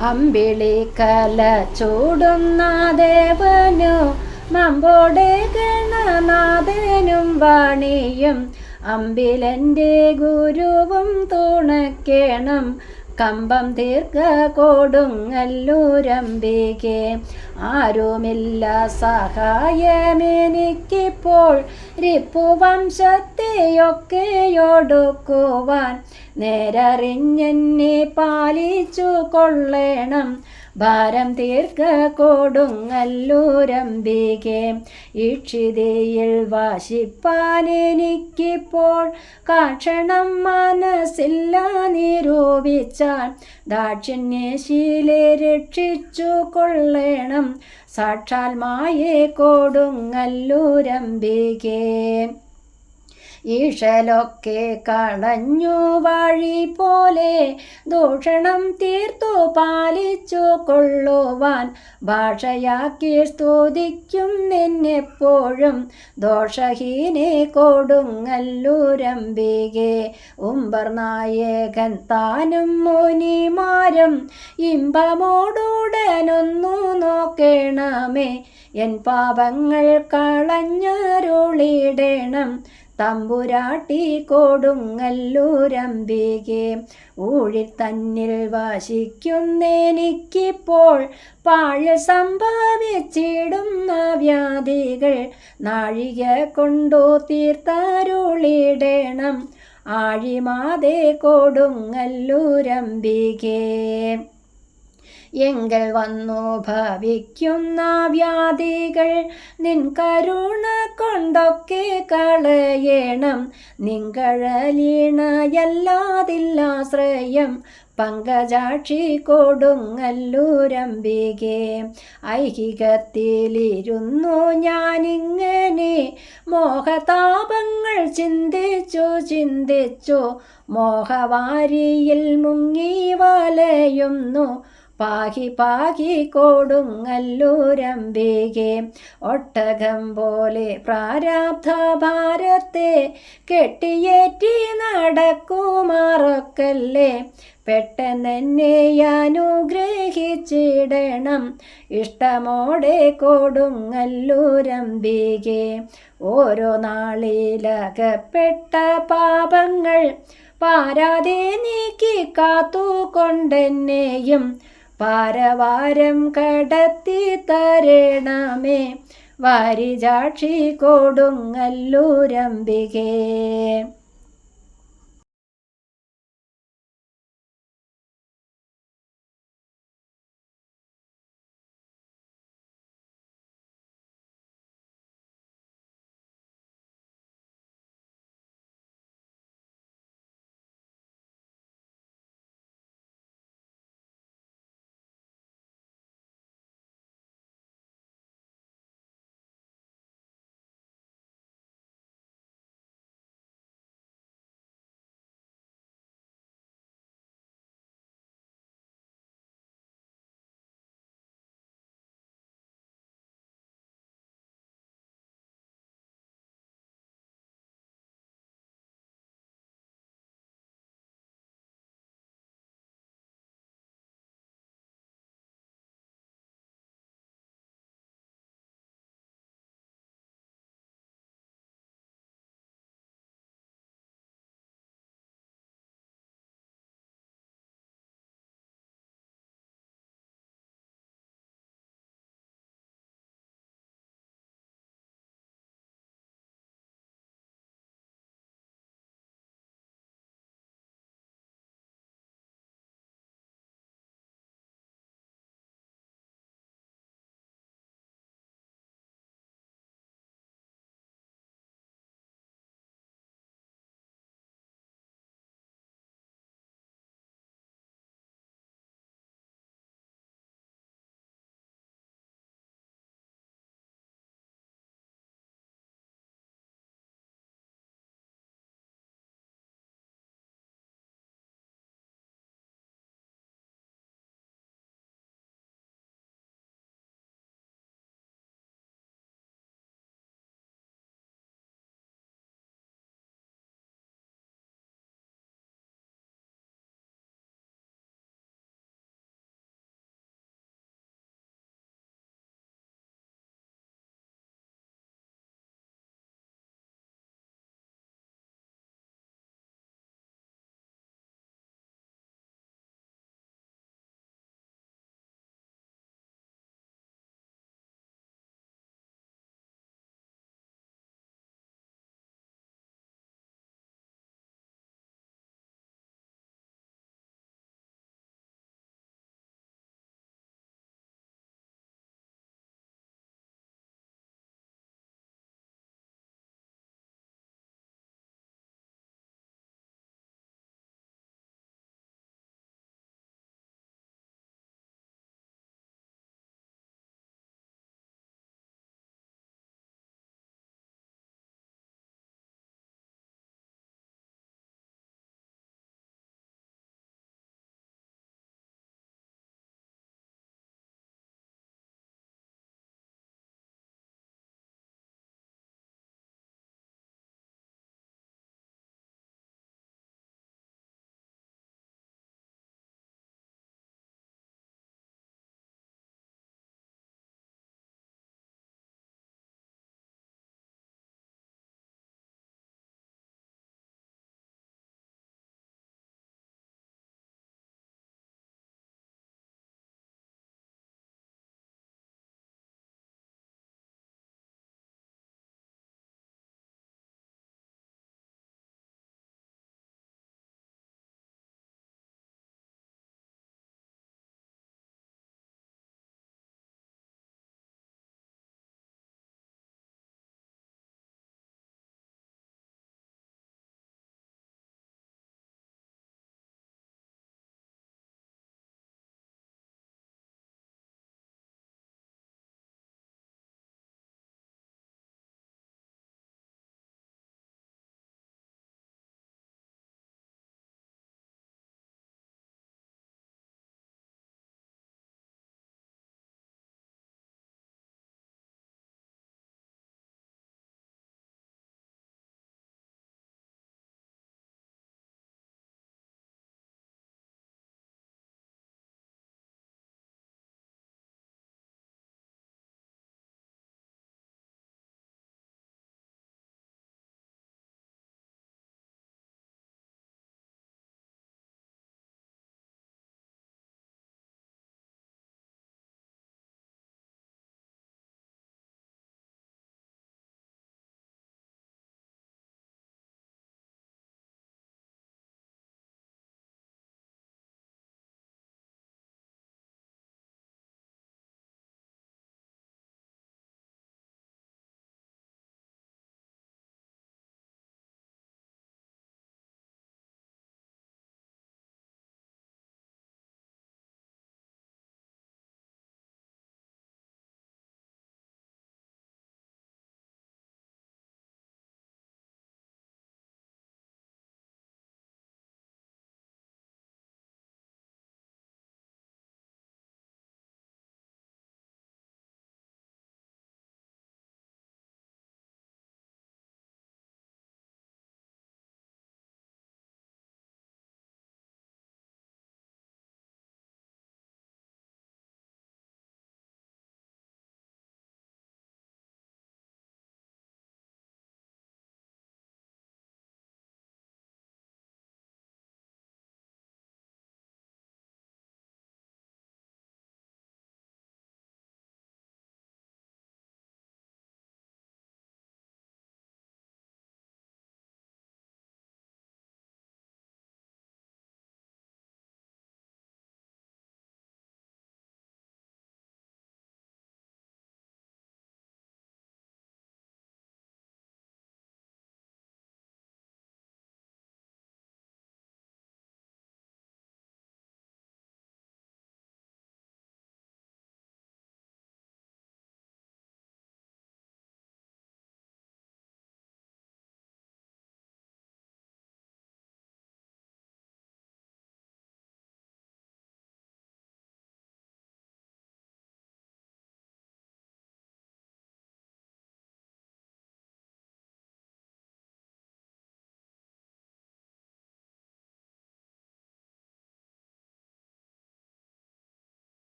അമ്പിളിക്കല ചൂടുന്ന ദേവനു മമ്പോടെ ഗണനാഥനും വാണിയും. അമ്പിലന്റെ ഗുരുവും തുണക്കേണം കമ്പം ദീർഘ കൊടുങ്ങല്ലൂരമ്പികെ ആരുമില്ല സഹായമെനിക്കിപ്പോൾ. റിപ്പുവംശത്തെയൊക്കെയൊടുക്കുവാൻ നേരറിഞ്ഞെന്നെ പാലിച്ചു കൊള്ളണം. ഭാരം തീർക്ക കൊടുങ്ങല്ലൂരംബികെ ഇക്ഷിതയിൽ വാശിപ്പാൻ എനിക്കിപ്പോൾ കാക്ഷണം മനസ്സില്ല നിരൂപിച്ചാൽ ദാക്ഷിണ്യശീലെ രക്ഷിച്ചു കൊള്ളണം. സാക്ഷാൽ മായേ കൊടുങ്ങല്ലൂരമ്പികെ ഈശലൊക്കെ കളഞ്ഞു വഴി പോലെ ദൂഷണം തീർത്തു പാലിച്ചു കൊള്ളുവാൻ ഭാഷയാക്കി സ്തുതിക്കും നിന്നെപ്പോഴും. ദോഷഹീനെ കൊടുങ്ങല്ലൂരമ്പികെ ഉമ്പർ നായകൻ താനും മുനിമാരും ഇമ്പമോടുടനൊന്നു നോക്കണമേ. എൻ പാപങ്ങൾ കളഞ്ഞരുളിടണം. തമ്പുരാട്ടി കൊടുങ്ങല്ലൂരമ്പികെ ഊഴി തന്നിൽ വാശിക്കുന്നെനിക്കിപ്പോൾ പാഴ് സംഭവിച്ചിടുന്ന വ്യാധികൾ നാഴിക കൊണ്ടു തീർത്തരുളിടണം. ആഴിമാതെ കൊടുങ്ങല്ലൂരമ്പികെ. എങ്കൽ വന്നു ഭവിക്കുന്ന വ്യാധികൾ. നിൻ കരുണ കൊണ്ടൊക്കെ കളയണം. നിങ്കഴലീണയല്ലാതില്ലാശ്രയം പങ്കജാക്ഷി കൊടുങ്ങല്ലൂരമ്പികെ ഐഹികത്തിലിരുന്നു ഞാനിങ്ങനെ. മോഹതാപങ്ങൾ ചിന്തിച്ചു ചിന്തിച്ചു. മോഹവാരിയിൽ മുങ്ങി വലയുന്നു. പാഹി പാഹി കൊടുങ്ങല്ലൂരംബികെ ഒട്ടകം പോലെ പ്രാരാബ്ധ ഭാരത്തെ കെട്ടിയേറ്റി നടക്കുമാറൊക്കല്ലേ. പെട്ടെന്നെന്നെ അനുഗ്രഹിച്ചിടണം. ഇഷ്ടമോടെ കൊടുങ്ങല്ലൂരംബികെ ഓരോ നാളിലകപ്പെട്ട പാപങ്ങൾ പാരാതെ നീക്കി കാത്തുകൊണ്ടെന്നെയും പാരവാരം കടത്തി തരണമേ. വാരിജാക്ഷി കൊടുങ്ങല്ലൂരമ്പികേ.